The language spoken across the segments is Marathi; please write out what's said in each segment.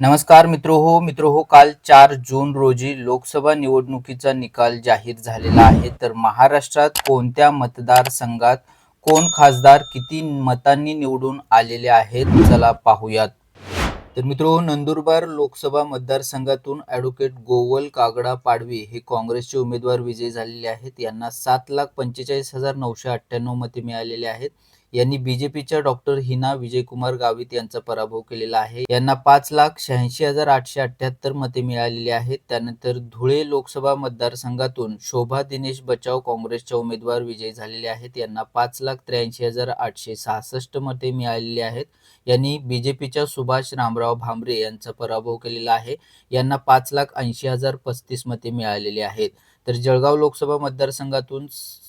नमस्कार मित्र हो मित्र हो काल चार जून रोजी लोकसभा निवडणुकीचा निकाल जाहीर झालेला आहे. तर महाराष्ट्रात कोणत्या मतदारसंघात कोण खासदार किती मतांनी निवडून आलेले आहेत चला पाहूयात. तर मित्र हो, नंदुरबार लोकसभा मतदारसंघातून ॲडव्होकेट गोवल कागडा पाडवी हे काँग्रेसचे उमेदवार विजयी झालेले आहेत. यांना सात लाख पंचेचाळीस हजार नऊशे अठ्ठ्याण्णव मते मिळालेले आहेत. यांनी बीजेपीच्या डॉक्टर हिना विजयकुमार गावित यांचा पराभव केलेला आहे. यांना पाच लाख शहाऐंशी हजार आठशे अठ्याहत्तर मते मिळालेली आहेत. त्यानंतर धुळे लोकसभा मतदारसंघातून शोभा दिनेश बचाव काँग्रेसच्या उमेदवार विजयी झालेले आहेत. यांना पाच लाख त्र्याऐंशी हजार आठशे सहासष्ट मते मिळालेली आहेत. यांनी बीजेपीच्या सुभाष रामराव भामरे यांचा पराभव केलेला आहे. यांना पाच लाख ऐंशी हजार पस्तीस मते मिळालेली आहेत. तर जळगाव लोकसभा मतदारसंघातून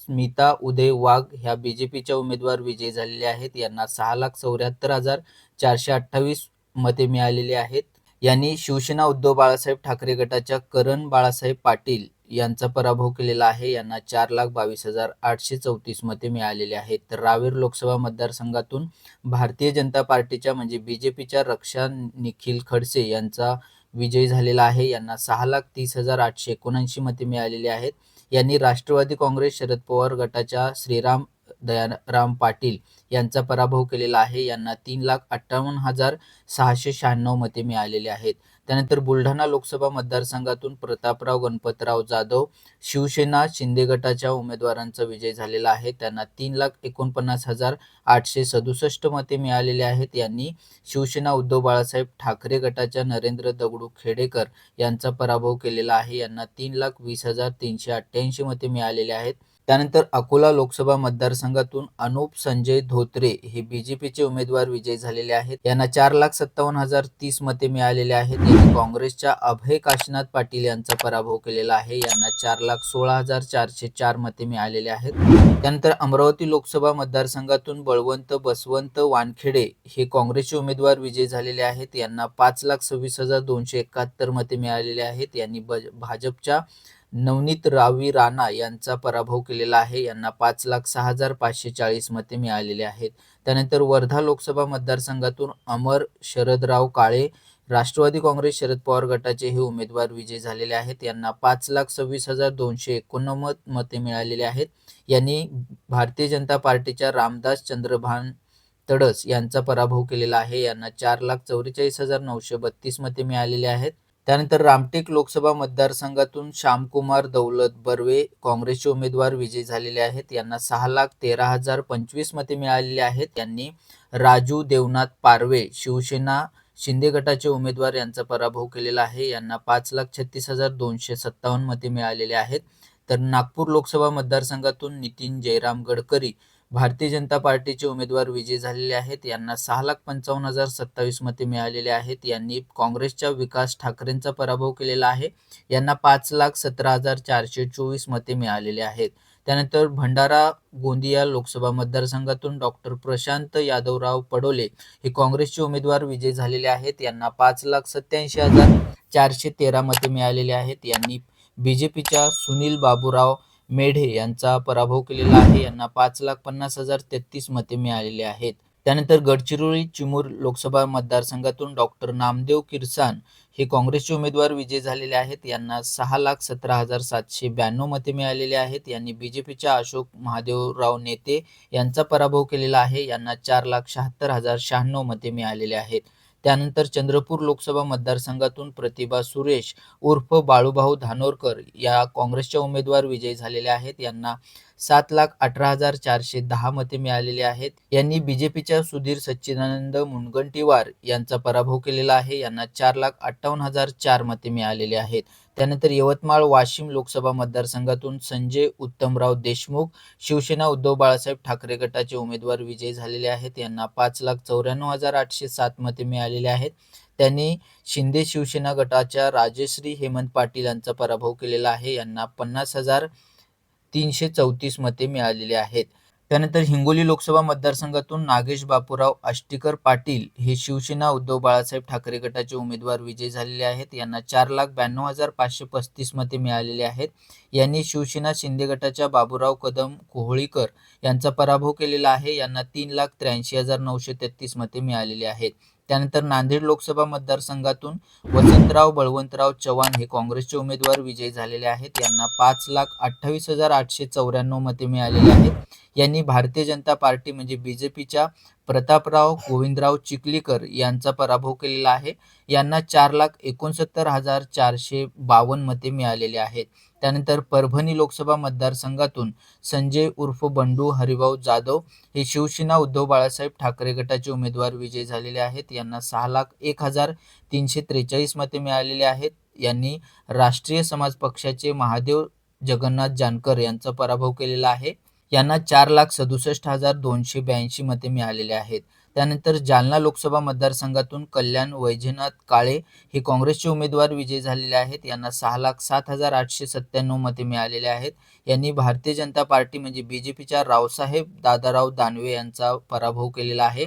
स्मिता उदय वाघ ह्या बी जे पीच्या उमेदवार विजयी झालेले आहेत. यांना सहा लाख चौऱ्याहत्तर हजार चारशे अठ्ठावीस मते मिळालेली आहेत. यांनी शिवसेना उद्धव बाळासाहेब ठाकरे गटाच्या करण बाळासाहेब पाटील यांचा पराभव केलेला आहे. यांना चार लाख बावीस हजार आठशे चौतीस मते मिळालेली आहेत. तर रावेर लोकसभा मतदारसंघातून भारतीय जनता पार्टीच्या म्हणजे बी जे पीच्या रक्षा निखिल खडसे यांचा विजय झालेला आहे. यांना सहा लाख तीस हजार आठशे एकोणऐंशी मते मिळालेली आहेत. यांनी राष्ट्रवादी काँग्रेस शरद पवार गटाच्या श्रीराम दयाराम पाटील यांचा पराभव केलेला आहे. यांना तीन लाख अठ्ठावन्न हजार सहाशे शहाण्णव मते मिळालेली आहेत. त्यानंतर बुलढाणा लोकसभा मतदारसंघातून प्रतापराव गणपतराव जाधव शिवसेना शिंदे गटाच्या उमेदवारांचा विजय झालेला आहे. त्यांना तीन लाख एकोणपन्नास हजार आठशे सदुसष्ट मते मिळालेली आहेत. यांनी शिवसेना उद्धव बाळासाहेब ठाकरे गटाच्या नरेंद्र दगडू खेडेकर यांचा पराभव केलेला आहे. यांना तीन लाख वीस हजार तीनशे अठ्ठ्याऐंशी मते मिळालेले आहेत. त्यानंतर अकोला लोकसभा मतदारसंघातून अनुप संजय धोत्रे हे बीजेपीचे उमेदवार विजयी झालेले आहेत. यांना चार लाख सत्तावन्न हजार तीस मते मिळालेले आहेत. यांनी काँग्रेसच्या अभय काशीनाथ पाटील यांचा पराभव केलेला आहे. यांना चार लाख सोळा हजार चारशे चार मते मिळालेले आहेत. त्यानंतर अमरावती लोकसभा मतदारसंघातून बळवंत बसवंत वानखेडे हे काँग्रेसचे उमेदवार विजयी झालेले आहेत. यांना पाच लाख सव्वीस हजार दोनशे एकाहत्तर मते मिळालेले आहेत. यांनी भाजपच्या नवनीत रावी राणा यांचा पराभव केलेला आहे. यांना पाच लाख सहा हजार पाचशे चाळीस मते मिळालेले आहेत. त्यानंतर वर्धा लोकसभा मतदारसंघातून अमर शरदराव काळे राष्ट्रवादी काँग्रेस शरद पवार गटाचे हे उमेदवार विजयी झालेले आहेत. यांना पाच लाख सव्वीस हजार दोनशे एकोणनव्वद मते मिळालेले आहेत. यांनी भारतीय जनता पार्टीच्या रामदास चंद्रभान तडस यांचा पराभव केलेला आहे. यांना चार लाख चौवेचाळीस हजार नऊशे बत्तीस मते मिळालेले आहेत. त्यानंतर रामटेक लोकसभा मतदारसंघातून श्यामकुमार दौलत बर्वे काँग्रेसचे उमेदवार विजयी झालेले आहेत. यांना सहा लाख तेरा हजार पंचवीस मते मिळालेली आहेत. त्यांनी राजू देवनाथ पारवे शिवसेना शिंदे गटाचे उमेदवार यांचा पराभव केलेला आहे. यांना पाच लाख छत्तीस हजार दोनशे सत्तावन्न मते मिळालेले आहेत. तर नागपूर लोकसभा मतदारसंघातून नितीन जयराम गडकरी भारतीय जनता पार्टीचे उमेदवार विजयी झालेले आहेत. यांना सहा लाख पंचावन्न हजार सत्तावीस मते मिळालेले आहेत. यांनी काँग्रेसच्या विकास ठाकरेंचा पराभव केलेला आहे. यांना पाच लाख सतरा हजार चारशे चोवीस मते मिळालेले आहेत. त्यानंतर भंडारा गोंदिया लोकसभा मतदारसंघातून डॉक्टर प्रशांत यादवराव पडोले हे काँग्रेसचे उमेदवार विजयी झालेले आहेत. यांना पाच लाख सत्याऐंशी हजार चारशे तेरा मते मिळालेले आहेत. यांनी बीजेपीच्या सुनील बाबूराव मेढे यांचा पराभव केलेला आहे. यांना पाच लाख पन्नास हजार तेहतीस मते मिळालेली आहेत. त्यानंतर गडचिरोली चिमूर लोकसभा मतदारसंघातून डॉक्टर नामदेव किरसान हे काँग्रेसचे उमेदवार विजय झालेले आहेत. यांना सहा लाख सतरा हजार सातशे ब्याण्णव मते मिळालेले आहेत. यांनी बीजेपीच्या अशोक महादेवराव नेते यांचा पराभव केलेला आहे. यांना चार लाख शहात्तर हजार शहाण्णव मते मिळालेले आहेत. त्यानंतर चंद्रपूर लोकसभा मतदारसंघातून प्रतिभा सुरेश उर्फ बाळूभाऊ धानोरकर या काँग्रेसच्या उमेदवार विजयी झालेल्या आहेत. यांना सात लाख अठरा हजार चारशे दहा मते मिळालेली आहेत. यांनी बीजेपीच्या सुधीर सच्चिदानंद मुनगंटीवार यांचा पराभव केलेला आहे. यांना चार लाख अठ्ठावन्न हजार चार मते मिळालेले आहेत. त्यानंतर यवतमाळ वाशिम लोकसभा मतदारसंघातून संजय उत्तमराव देशमुख शिवसेना उद्धव बाळासाहेब ठाकरे गटाचे उमेदवार विजयी झालेले आहेत. यांना पाच लाख चौऱ्याण्णव हजार आठशे सात मते मिळालेले आहेत. त्यांनी शिंदे शिवसेना गटाच्या राजश्री हेमंत पाटील यांचा पराभव केलेला आहे. यांना पन्नास हजार तीनशे चौतीस मते मिळालेली आहेत. त्यानंतर हिंगोली लोकसभा मतदारसंघातून नागेश बापूराव आष्टीकर पाटील हे शिवसेना उद्धव बाळासाहेब ठाकरे गटाचे उमेदवार विजयी झालेले आहेत. यांना चार लाख ब्याण्णव हजार पाचशे पस्तीस मते मिळालेले आहेत. यांनी शिवसेना शिंदे गटाच्या बाबूराव कदम कोहळीकर यांचा पराभव केलेला आहे. यांना तीन लाख त्र्याऐंशी हजार नऊशे तेहतीस मते मिळालेली आहेत. त्यानंतर नांदेड लोकसभा मतदारसंघातून वसंतराव बळवंतराव चव्हाण हे काँग्रेसचे उमेदवार विजयी झालेले आहेत. यांना पाच लाख अठ्ठावीस हजार आठशे चौऱ्याण्णव मते मिळालेली आहेत. यांनी भारतीय जनता पार्टी म्हणजे बीजेपीच्या प्रतापराव गोविंदराव चिखलीकर यांचा पराभव केलेला आहे. यांना चार लाख एकोणसत्तर हजार चारशे बावन्न मते मिळालेली आहेत. त्यानंतर परभणी लोकसभा मतदारसंघातून संजय उर्फ बंडू हरिभाऊ जाधव हे शिवसेना उद्धव बाळासाहेब ठाकरे गटाचे उमेदवार विजयी झालेले आहेत. यांना सहा लाख एक हजार तीनशे त्रेचाळीस मते मिळालेली आहेत. यांनी राष्ट्रीय समाज पक्षाचे महादेव जगन्नाथ जानकर यांचा पराभव केलेला आहे. यांना चार लाख सदुसष्ट हजार दोनशे ब्याऐंशी मते मिळालेले आहेत. त्यानंतर जालना लोकसभा मतदारसंघातून कल्याण वैजनाथ काळे हे काँग्रेसचे उमेदवार विजयी झालेले आहेत. यांना सहा लाख सात हजार आठशे सत्त्याण्णव मते मिळालेले आहेत. यांनी भारतीय जनता पार्टी म्हणजे बी जे पीच्या रावसाहेब दादाराव दानवे यांचा पराभव केलेला आहे.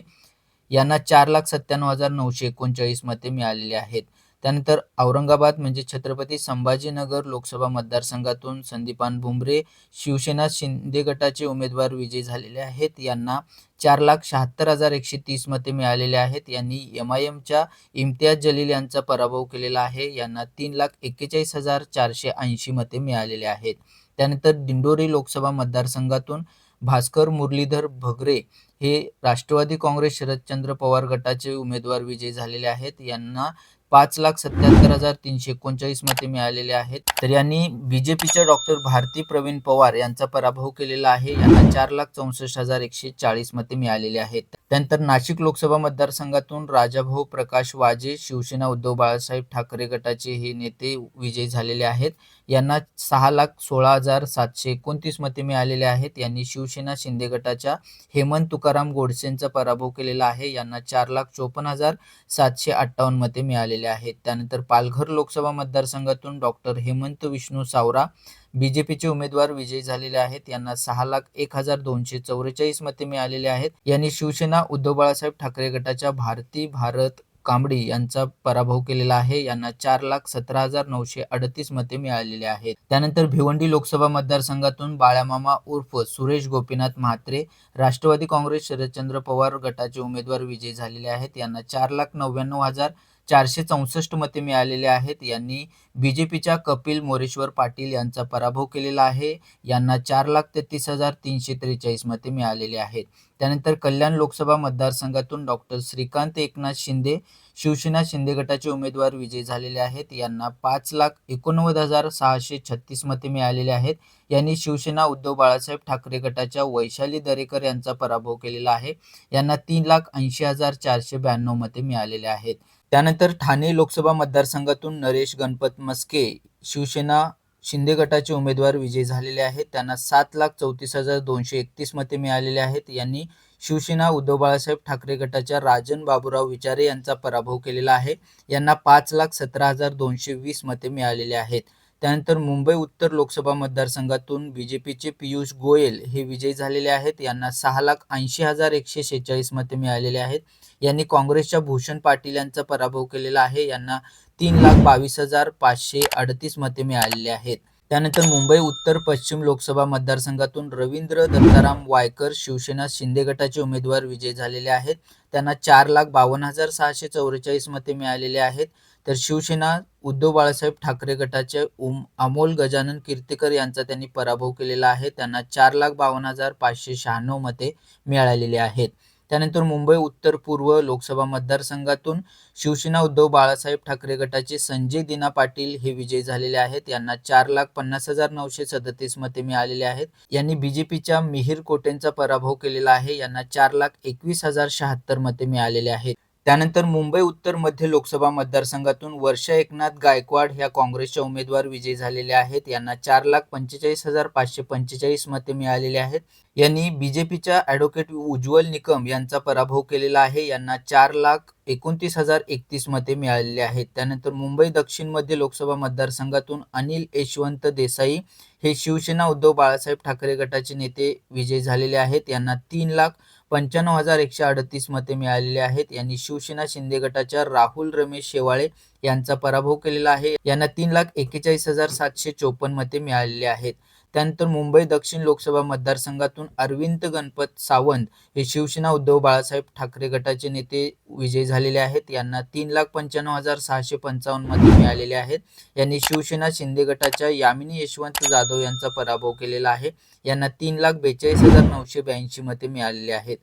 यांना चार लाख सत्त्याण्णव हजार नऊशे एकोणचाळीस मते मिळालेली आहेत. त्यानंतर औरंगाबाद म्हणजे छत्रपती संभाजीनगर लोकसभा मतदारसंघातून संदीपान भुमरे शिवसेना शिंदे गटाचे उमेदवार विजयी झालेले आहेत. यांना चार लाख शहात्तर हजार एकशे तीस मते मिळालेले आहेत. यांनी एम आय एमच्या इम्तियाज जलील यांचा पराभव केलेला आहे. यांना तीन लाख एक्केचाळीस हजार चारशे ऐंशी मते मिळालेले आहेत. त्यानंतर दिंडोरी लोकसभा मतदारसंघातून भास्कर मुरलीधर भगरे हे राष्ट्रवादी काँग्रेस शरदचंद्र पवार गटाचे उमेदवार विजयी झालेले आहेत. यांना पाच लाख सत्याहत्तर हजार तीनशे एकोणचाळीस मते मिळालेले आहेत. तर यांनी बीजेपीच्या डॉक्टर भारती प्रवीण पवार यांचा पराभव केलेला आहे. यांना चार लाख चौसष्ट हजार एकशे चाळीस मते मिळालेले आहेत. त्यानंतर नाशिक लोकसभा मतदारसंघातून राजाभाऊ प्रकाश वाजे शिवसेना उद्धव बाळासाहेब ठाकरे गटाचे हे नेते विजयी झालेले आहेत. यांना सहा लाख सोळा हजार सातशे एकोणतीस मते मिळालेले आहेत. यांनी शिवसेना शिंदे गटाच्या हेमंत तुकाराम गोडसेंचा पराभव केलेला आहे. यांना चार लाख चोपन्न हजार सातशे अठ्ठावन्न मते मिळालेले आहेत. त्यानंतर पालघर लोकसभा मतदारसंघातून doctor Hemant Vishnu Savara B J पीचे उमेदवार विजयी झालेले आहेत. यांना सहा लाख एक हजार दोनशे चौवेचाळीस मते मिळालेले आहेत. यांनी शिवसेना उद्धव बाळासाहेब ठाकरे गटाच्या भारती भारत कांबडी यांचा पराभव केलेला आहे. यांना चार लाख सतरा हजार नऊशे अडतीस मते मिळालेली आहेत. त्यानंतर भिवंडी लोकसभा मतदारसंघातून बाळामामा उर्फ सुरेश गोपीनाथ म्हात्रे राष्ट्रवादी काँग्रेस शरदचंद्र पवार गटाचे उमेदवार विजयी झालेले आहेत. यांना चार लाख नव्याण्णव हजार चारशे चौसष्ट मते मिळालेले आहेत. यांनी बी जे पीच्या कपिल मोरेश्वर पाटील यांचा पराभव केलेला आहे. यांना चार लाख तेहतीस हजार तीनशे त्रेचाळीस मते मिळालेले आहेत. त्यानंतर कल्याण लोकसभा मतदारसंघातून डॉक्टर श्रीकांत एकनाथ शिंदे शिवसेना शिंदे गटाचे उमेदवार विजयी झालेले आहेत. यांना पाच लाख एकोणनव्वद हजार सहाशे छत्तीस मते मिळालेले आहेत. यांनी शिवसेना उद्धव बाळासाहेब ठाकरे गटाच्या वैशाली दरेकर यांचा पराभव केलेला आहे. यांना तीन लाख ऐंशी हजार चारशे ब्याण्णव मते मिळालेले आहेत. त्यानंतर ठाणे लोकसभा मतदारसंघातून नरेश गणपत मस्के शिवसेना शिंदे गटाचे उमेदवार विजयी झालेले आहेत. त्यांना सात लाख चौतीस हजार दोनशे एकतीस मते मिळालेले आहेत. यांनी शिवसेना उद्धव बाळासाहेब ठाकरे गटाच्या राजन बाबूराव विचारे यांचा पराभव केलेला आहे. यांना पाच लाख सतरा हजार दोनशे वीस मते मिळालेले आहेत. त्यानंतर मुंबई उत्तर लोकसभा मतदारसंघातून बी जे पीचे पियुष गोयल हे विजयी झालेले आहेत. यांना सहा लाख ऐंशी हजार एकशे शेहेचाळीस मते मिळालेले आहेत. यांनी काँग्रेसच्या भूषण पाटील यांचा पराभव केलेला आहे. यांना तीन लाख बावीस हजार पाचशे अडतीस मते मिळालेले आहेत. त्यानंतर मुंबई उत्तर पश्चिम लोकसभा मतदारसंघातून रवींद्र दत्ताराम वायकर शिवसेना शिंदे गटाचे उमेदवार विजयी झालेले आहेत. त्यांना चार लाख बावन्न हजार सहाशे चौवेचाळीस मते मिळालेले आहेत. तर शिवसेना उद्धव बाळासाहेब ठाकरे गटाचे उम अमोल गजानन कीर्तीकर यांचा त्यांनी पराभव केलेला आहे. त्यांना चार लाख बावन्न हजार पाचशे शहाण्णव मते मिळालेली आहेत. त्यानंतर मुंबई उत्तर पूर्व लोकसभा मतदारसंघातून शिवसेना उद्धव बाळासाहेब ठाकरे गटाचे संजय दिना पाटील हे विजयी झालेले आहेत. यांना चार लाख पन्नास हजार नऊशे सदतीस मते मिळालेले आहेत. यांनी बीजेपीच्या मिहीर कोटेंचा पराभव केलेला आहे. यांना चार लाख एकवीस हजार शहात्तर मते मिळालेले आहेत. त्यानंतर मुंबई उत्तर मध्य लोकसभा मतदारसंघातून वर्षा एकनाथ गायकवाड ह्या काँग्रेसच्या उमेदवार विजयी झालेल्या आहेत. यांना चार लाख पंचेचाळीस हजार पाचशे पंचेचाळीस मते मिळालेले आहेत. यांनी बीजेपीच्या ॲडव्होकेट उज्ज्वल निकम यांचा पराभव केलेला आहे. यांना चार लाख एकोणतीस हजार एकतीस मते मिळालेले आहेत. त्यानंतर मुंबई दक्षिण मध्य लोकसभा मतदारसंघातून अनिल यशवंत देसाई हे शिवसेना उद्धव बाळासाहेब ठाकरे गटाचे नेते विजय झालेले आहेत. यांना तीन लाख पंच्याण्णव हजार एकशे अडतीस मते मिळालेले आहेत. यांनी शिवसेना शिंदे गटाच्या राहुल रमेश शेवाळे यांचा पराभव केलेला आहे. यांना तीन लाख एक्केचाळीस हजार सातशे चोपन्न मते मिळालेले आहेत. त्यानंतर मुंबई दक्षिण लोकसभा मतदारसंघातून अरविंद गणपत सावंत हे शिवसेना उद्धव बाळासाहेब ठाकरे गटाचे नेते विजयी झालेले आहेत. यांना तीन लाख पंच्याण्णव हजार सहाशे पंचावन्न मते मिळालेले आहेत. यांनी शिवसेना शिंदे गटाच्या यामिनी यशवंत जाधव यांचा पराभव केलेला आहे. यांना तीन लाख बेचाळीस हजार नऊशे ब्याऐंशी मते मिळालेली आहेत.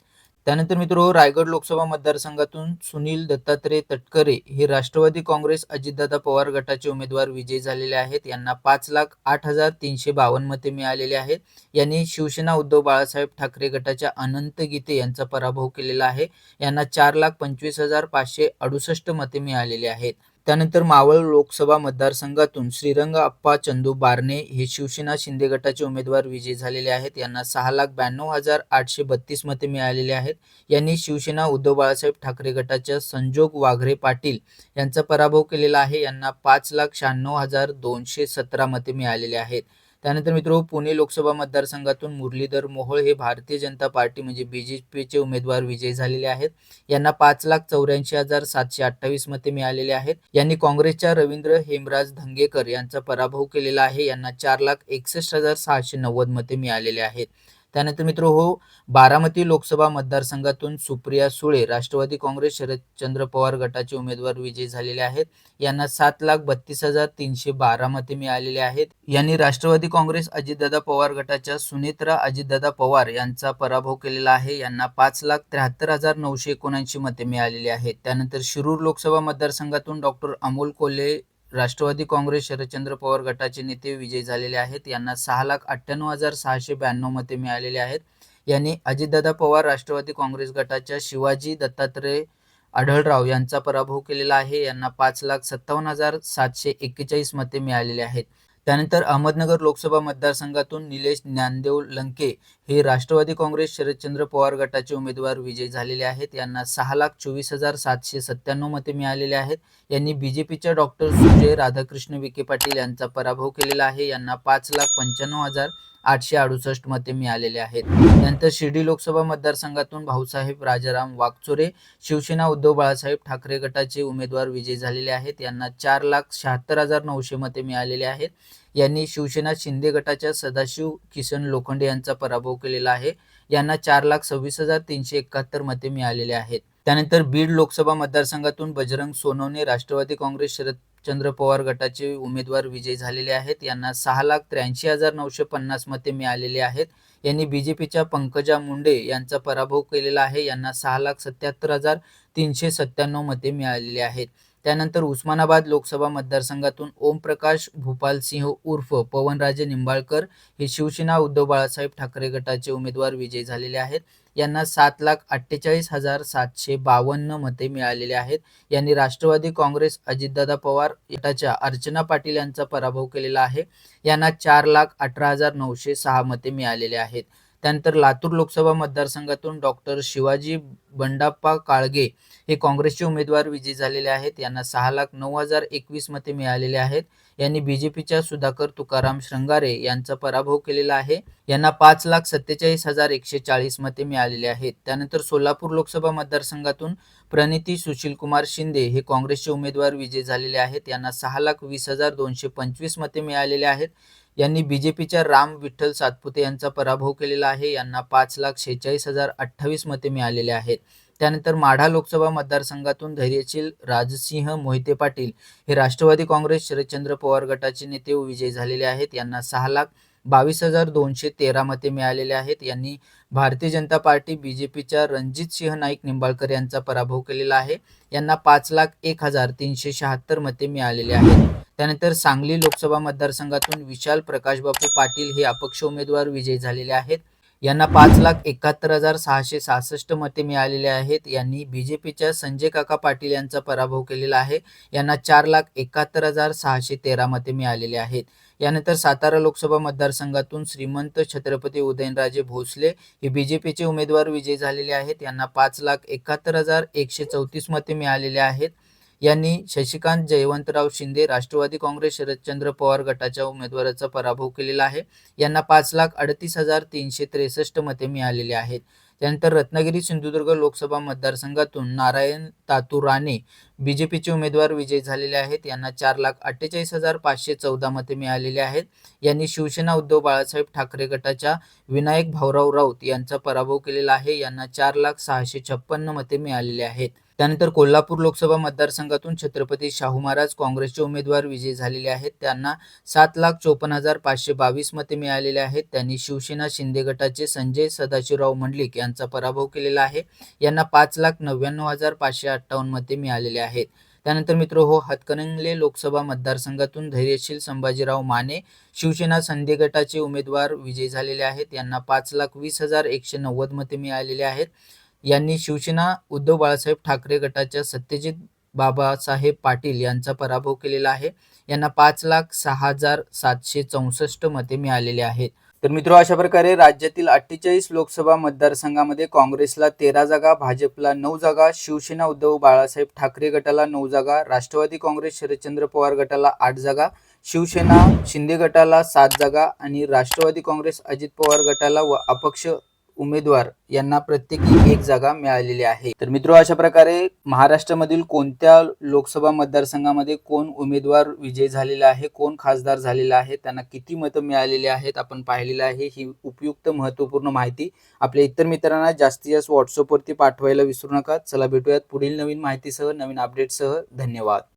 त्यानंतर मित्रो रायगड लोकसभा मतदारसंघातून सुनील दत्तात्रय तटकरे हे राष्ट्रवादी काँग्रेस अजितदादा पवार गटाचे उमेदवार विजयी झालेले आहेत. यांना पाच लाख आठ हजार तीनशे बावन्न मते मिळालेले आहेत. यांनी शिवसेना उद्धव बाळासाहेब ठाकरे गटाच्या अनंत गीते यांचा पराभव केलेला आहे. यांना चार लाख पंचवीस हजार पाचशे अडुसष्ट मते मिळालेली आहेत. त्यानंतर मावळ लोकसभा मतदारसंघातून श्रीरंग अप्पा चंदू बारणे हे शिवसेना शिंदे गटाचे उमेदवार विजयी झालेले आहेत. यांना सहा लाख ब्याण्णव हजार आठशे बत्तीस मते मिळालेले आहेत. यांनी शिवसेना उद्धव बाळासाहेब ठाकरे गटाच्या संजोग वाघरे पाटील यांचा पराभव केलेला आहे. यांना पाच लाख शहाण्णव हजार दोनशे सतरा मते मिळालेले आहेत. त्यानंतर मित्र पुणे लोकसभा मतदारसंघातून मुरलीधर मोहोळ हे भारतीय जनता पार्टी म्हणजे बी जे पीचे उमेदवार विजयी झालेले आहेत. यांना पाच लाख चौऱ्याऐंशी हजार सातशे अठ्ठावीस मते मिळालेले आहेत. यांनी काँग्रेसच्या रवींद्र हेमराज धंगेकर यांचा पराभव केलेला आहे. यांना चार लाख एकसष्ट हजार सहाशे नव्वद मते मिळालेले आहेत. त्यानंतर मित्र हो बारामती लोकसभा मतदारसंघातून सुप्रिया सुळे राष्ट्रवादी काँग्रेस शरदचंद्र पवार गटाचे उमेदवार विजयी झालेले आहेत. यांना सात लाख बत्तीस हजार तीनशे बारा मते मिळालेले आहेत. यांनी राष्ट्रवादी काँग्रेस अजितदादा पवार गटाच्या सुनेत्रा अजितदादा पवार यांचा पराभव केलेला आहे. यांना पाच लाख त्र्याहत्तर हजार नऊशे एकोणऐंशी मते मिळालेली आहेत. त्यानंतर शिरूर लोकसभा मतदारसंघातून डॉक्टर अमोल कोल्हे राष्ट्रवादी काँग्रेस शरदचंद्र पवार गटाचे नेते विजयी झालेले आहेत. यांना सहा लाख अठ्ठ्याण्णव हजार सहाशे ब्याण्णव मते मिळालेले आहेत. यांनी अजितदादा पवार राष्ट्रवादी काँग्रेस गटाच्या शिवाजी दत्तात्रय आढळराव यांचा पराभव केलेला आहे. यांना पाच लाख सत्तावन्न हजार सातशे एक्केचाळीस मते मिळालेले आहेत. त्यानंतर अहमदनगर लोकसभा मतदारसंघातून निलेश ज्ञानदेव लंके हे राष्ट्रवादी काँग्रेस शरदचंद्र पवार गटाचे उमेदवार विजयी झालेले आहेत. यांना सहा लाख चोवीस हजार सातशे सत्त्याण्णव मते मिळालेले आहेत. यांनी बीजेपीच्या डॉक्टर सुजय राधाकृष्ण विखे पाटील यांचा पराभव केलेला आहे. यांना पाच लाख पंच्याण्णव हजार आठशे अडुसष्ट मते मिळालेले आहेत. त्यानंतर शिर्डी लोकसभा मतदारसंघातून भाऊसाहेब राजाराम वागचोरे शिवसेना उद्धव बाळासाहेब ठाकरे गटाचे उमेदवार विजयी झालेले आहेत. यांना चार लाख शहात्तर हजार नऊशे मते मिळालेले आहेत. यांनी शिवसेना शिंदे गटाच्या सदाशिव किसन लोखंडे यांचा पराभव केलेला आहे. यांना चार लाख सव्वीस हजार तीनशे एकाहत्तर मते मिळालेले आहेत. त्यानंतर बीड लोकसभा मतदारसंघातून बजरंग सोनवणे राष्ट्रवादी काँग्रेस चंद्र पवार गटाचे उमेदवार विजयी झालेले आहेत. यांना सहा लाख त्र्याऐंशी हजार नऊशे पन्नास मते मिळालेले आहेत. यांनी बीजेपीच्या पंकजा मुंडे यांचा पराभव केलेला आहे. यांना सहा लाख सत्याहत्तर हजार तीनशे सत्त्याण्णव मते मिळालेले आहेत. त्यानंतर उस्मानाबाद लोकसभा मतदारसंघातून ओमप्रकाश भूपालसिंह उर्फ पवनराजे निंबाळकर हे शिवसेना उद्धव बाळासाहेब ठाकरे गटाचे उमेदवार विजयी झालेले आहेत. यांना सात लाख अठ्ठेचाळीस हजार सातशे बावन्न मते मिळालेले आहेत. यांनी राष्ट्रवादी काँग्रेस अजितदादा पवार गटाच्या अर्चना पाटील यांचा पराभव केलेला आहे. यांना चार लाख अठरा हजार नऊशे सहा मते मिळालेले आहेत. त्यानंतर लातूर लोकसभा मतदारसंघातून डॉक्टर शिवाजी बंडाप्पा काळगे हे काँग्रेसचे उमेदवार विजयी झालेले आहेत. यांना सहा लाख नऊ हजार एकवीस मते मिळालेले आहेत. यांनी बी जे पीच्या सुधाकर तुकाराम श्रंगारे यांचा पराभव केलेला आहे. यांना पाच लाख सत्तेचाळीस हजार एकशे चाळीस मते मिळालेले आहेत. त्यानंतर सोलापूर लोकसभा मतदारसंघातून प्रणिती सुशीलकुमार शिंदे हे काँग्रेसचे उमेदवार विजयी झालेले आहेत. यांना सहा लाख वीस हजार दोनशे पंचवीस मते मिळालेले आहेत. यांनी बीजेपीच्या राम विठ्ठल सातपुते यांचा पराभव केलेला आहे. यांना पाच लाख शेहेचाळीस हजार अठ्ठावीस मते मिळालेले आहेत. त्यानंतर माढा लोकसभा मतदारसंघातून धैर्यशील राजसिंह मोहिते पाटील हे राष्ट्रवादी काँग्रेस शरदचंद्र पवार गटाचे नेते विजयी झालेले आहेत. यांना सहा लाख बावीस हजार दोनशे तेरा मते मिळालेले आहेत. यांनी Bharatiya Janata party B J पीच्या रणजित सिंह नाईक निंबाळकर यांचा पराभव केलेला आहे. यांना पाच लाख एक हजार तीनशे शहात्तर मते मिळालेले आहेत. त्यानंतर सांगली लोकसभा मतदारसंघातून विशाल प्रकाशबापू पाटील हे अपक्ष उमेदवार विजयी झालेले आहेत. यांना पाच लाख एकाहत्तर हजार सहाशे सहासष्ट मते मिळालेले आहेत. यांनी बीजेपीच्या संजय काका पाटील यांचा पराभव केलेला आहे. यांना चार लाख एकाहत्तर हजार सहाशे तेरा मते मिळालेले आहेत. यानंतर सातारा लोकसभा मतदारसंघातून श्रीमंत छत्रपती उदयनराजे भोसले हे बीजेपीचे उमेदवार विजयी झालेले आहेत. यांना पाच लाख एकाहत्तर हजार एकशे चौतीस मते मिळालेले आहेत. यांनी शशिकांत जयवंतराव शिंदे राष्ट्रवादी काँग्रेस शरदचंद्र पवार गटाच्या उमेदवाराचा पराभव केलेला आहे. यांना पाच लाख अडतीस हजार तीनशे त्रेसष्ट मते मिळालेली आहेत. त्यानंतर रत्नागिरी सिंधुदुर्ग लोकसभा मतदारसंघातून नारायण तातू राणे बीजेपीचे उमेदवार विजयी झालेले आहेत. यांना चार लाख अठ्ठेचाळीस हजार पाचशे चौदा मते मिळालेली आहेत. यांनी शिवसेना उद्धव बाळासाहेब ठाकरे गटाच्या विनायक भाऊराव राऊत यांचा पराभव केलेला आहे. यांना चार लाख सहाशे छप्पन्न मते मिळालेली आहेत. त्यानंतर कोल्हापूर लोकसभा मतदारसंघातून छत्रपती शाहू महाराज काँग्रेसचे उमेदवार विजयी झालेले आहेत. त्यांना सात लाख चोपन्न हजार पाचशे बावीस मते मिळालेले आहेत. त्यांनी शिवसेना शिंदे गटाचे संजय सदाशिवराव मंडलिक यांचा पराभव केलेला आहे. यांना पाच लाख नव्याण्णव हजार पाचशे अठ्ठावन्न मते मिळालेले आहेत. त्यानंतर मित्र हो हातकणंगले लोकसभा मतदारसंघातून धैर्यशील संभाजीराव माने शिवसेना संधी गटाचे उमेदवार विजयी झालेले आहेत. यांना पाच लाख वीस हजार एकशे नव्वद मते मिळालेले आहेत. यांनी शिवसेना उद्धव बाळासाहेब ठाकरे गटाच्या सत्यजित बाबासाहेब पाटील यांचा पराभव केलेला आहे. यांना पाच लाख सहा हजार सातशे चौसष्ट मते मिळालेले आहेत. तर मित्र अशा प्रकारे राज्यातील अठ्ठेचाळीस लोकसभा मतदारसंघामध्ये काँग्रेसला तेरा जागा भाजपला नऊ जागा शिवसेना उद्धव बाळासाहेब ठाकरे गटाला नऊ जागा राष्ट्रवादी काँग्रेस शरदचंद्र पवार गटाला आठ जागा शिवसेना शिंदे गटाला सात जागा आणि राष्ट्रवादी काँग्रेस अजित पवार गटाला व अपक्ष उमेदवार यांना प्रत्येकी एक जागा मिळालेली आहे. तर मित्र अशा प्रकारे महाराष्ट्रामधील कोणत्या लोकसभा मतदारसंघामध्ये कोण उमेदवार विजय झालेला आहे कोण खासदार झालेला आहे त्यांना किती मतं मिळालेली आहेत आपण पाहिलेलं आहे ही उपयुक्त महत्त्वपूर्ण माहिती आपल्या इतर मित्रांना जास्तीत जास्त व्हॉट्सअपवरती पाठवायला विसरू नका. चला भेटूयात पुढील नवीन माहितीसह नवीन अपडेटसह धन्यवाद.